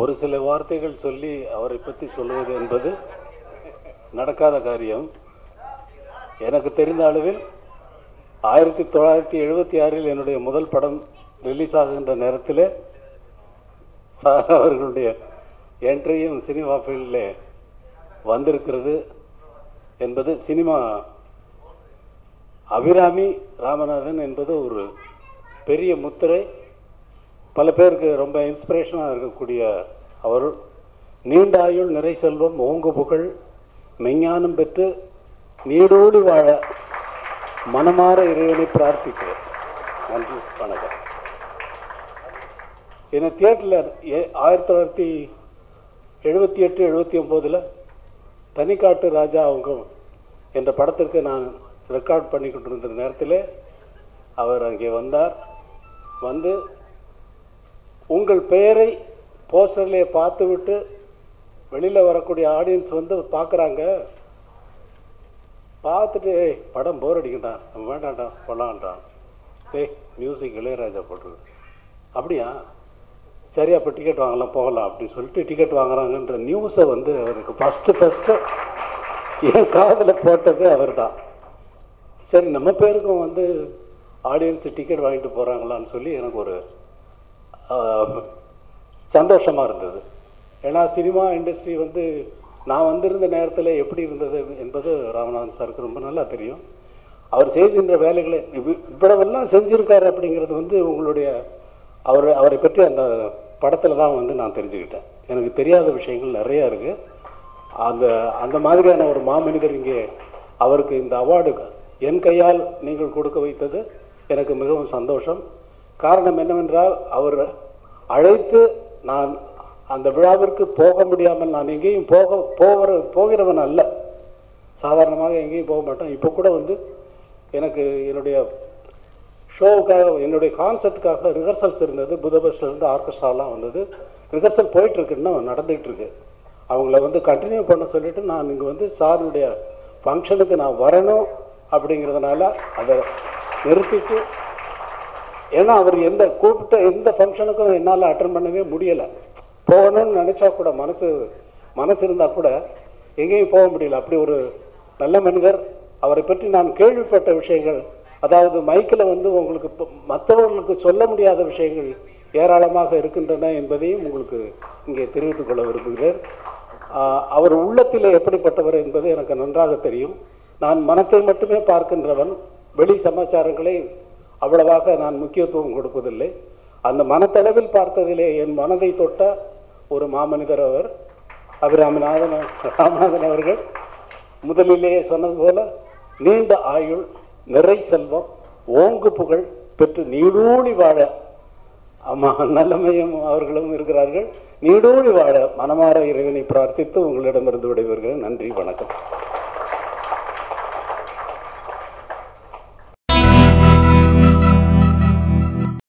ஒரு சில வார்த்தைகள் சொல்லி அவரை பற்றி சொல்வது என்பது நடக்காத காரியம். எனக்கு தெரிந்த அளவில் ஆயிரத்தி தொள்ளாயிரத்தி எழுபத்தி ஆறில் என்னுடைய முதல் படம் ரிலீஸ் ஆகுகின்ற நேரத்தில் சார் அவர்களுடைய என்ட்ரியும் சினிமா ஃபீல்டில் வந்திருக்கிறது என்பது சினிமா அபிராமி ராமநாதன் என்பது ஒரு பெரிய முத்திரை. பல பேருக்கு ரொம்ப இன்ஸ்பிரேஷனாக இருக்கக்கூடிய அவர். நீண்ட ஆயுள் நிறை செல்வம் ஓங்கு புகழ் மெஞ்ஞானம் பெற்று நீடோடி வாழ மனமாற இறைவனை பிரார்த்திக்கிறேன். நன்றி வணக்கம். என்னை தியேட்டரில் ஆயிரத்தி தொள்ளாயிரத்தி எழுபத்தி எட்டு எழுபத்தி ஒம்போதில் தனிக்காட்டு ராஜா அவங்க என்ற படத்திற்கு நான் ரெக்கார்ட் பண்ணி கொண்டிருந்த நேரத்தில் அவர் அங்கே வந்தார். வந்து உங்கள் பெயரை போஸ்டர்லேயே பார்த்துவிட்டு வெளியில் வரக்கூடிய ஆடியன்ஸ் வந்து பார்க்குறாங்க. பார்த்துட்டு "ஏய், படம் போர் அடிக்கண்டா வேண்டாம்டா போடலான்றான் ஏய் மியூசிக் இளையராஜா போட்டிருக்கு. அப்படியா? சரி அப்போ டிக்கெட் வாங்கலாம் போகலாம் அப்படின்னு சொல்லிட்டு டிக்கெட் வாங்குறாங்கன்ற நியூஸை வந்து அவருக்கு ஃபஸ்ட்டு ஃபஸ்ட்டு என் காதில் போட்டது அவர் தான் சரி நம்ம பேருக்கும் வந்து ஆடியன்ஸு டிக்கெட் வாங்கிட்டு போகிறாங்களான்னு சொல்லி எனக்கு ஒரு சந்தோஷமாக இருந்தது. ஏன்னா சினிமா இண்டஸ்ட்ரி வந்து நான் வந்திருந்த நேரத்தில் எப்படி இருந்தது என்பது ராமநாதன் சாருக்கு ரொம்ப நல்லா தெரியும். அவர் செய்கின்ற வேலைகளை இவ்- இவ்வளவெல்லாம் செஞ்சுருக்காரு அப்படிங்கிறது வந்து உங்களுடைய அவர் அவரை பற்றி அந்த படத்தில் தான் வந்து நான் தெரிஞ்சுக்கிட்டேன். எனக்கு தெரியாத விஷயங்கள் நிறையா இருக்குது அந்த அந்த மாதிரியான ஒரு மாமனிதர் இங்கே அவருக்கு இந்த அவார்டு என் கையால் நீங்கள் கொடுக்க வைத்தது எனக்கு மிகவும் சந்தோஷம். காரணம் என்னவென்றால் அவர் அழைத்து நான் அந்த விழாவிற்கு போக முடியாமல் நான் எங்கேயும் போக போகிற போகிறவன் அல்ல. சாதாரணமாக எங்கேயும் போக மாட்டேன் இப்போ கூட வந்து எனக்கு என்னுடைய ஷோவுக்காக என்னுடைய கான்செப்டுக்காக ரிஹர்சல்ஸ் இருந்தது. புதபஸ்ட்லேருந்து ஆர்கெஸ்ட்ராலாம் வந்தது. ரிஹர்சல் போயிட்டுருக்குன்னு நடந்துகிட்ருக்கு அவங்கள வந்து கண்டினியூ பண்ண சொல்லிவிட்டு நான் இங்கே வந்து சாருடைய ஃபங்க்ஷனுக்கு நான் வரணும் அப்படிங்கிறதுனால அதை நிறுத்திட்டு ஏன்னா அவர் எந்த கூப்பிட்ட எந்த ஃபங்க்ஷனுக்கும் என்னால் அட்டன் பண்ணவே முடியலை. போகணும்னு நினச்சா கூட மனசு மனசு இருந்தால் கூட எங்கேயும் போக முடியல. அப்படி ஒரு நல்ல மனிதர். அவரை பற்றி நான் கேள்விப்பட்ட விஷயங்கள் அதாவது மைக்கில் வந்து உங்களுக்கு இப்போ மற்றவர்களுக்கு சொல்ல முடியாத விஷயங்கள் ஏராளமாக இருக்கின்றன என்பதையும் உங்களுக்கு இங்கே தெரிவித்துக் கொள்ள விரும்புகிறேன். அவர் உள்ளத்தில் எப்படிப்பட்டவர் என்பது எனக்கு நன்றாக தெரியும். நான் மனத்தை மட்டுமே பார்க்கின்றவன். வெளி சமாச்சாரங்களை அவ்வளவாக நான் முக்கியத்துவம் கொடுப்பதில்லை. அந்த மனத்தளவில் பார்த்ததிலே என் மனதை தொட்ட ஒரு மாமனிதர் அவர் அபிராமநாதன் ராமநாதன் அவர்கள் முதலிலேயே சொன்னது போல நீண்ட ஆயுள் நிறை செல்வம் ஓங்கு புகழ் பெற்று நீடூழி வாழ அம்மா நல்லமையும் அவர்களும் இருக்கிறார்கள். நீடூழி வாழ மனமாற இறைவனை பிரார்த்தித்து உங்களிடமிருந்து விடைபெறுகிறேன். நன்றி வணக்கம்.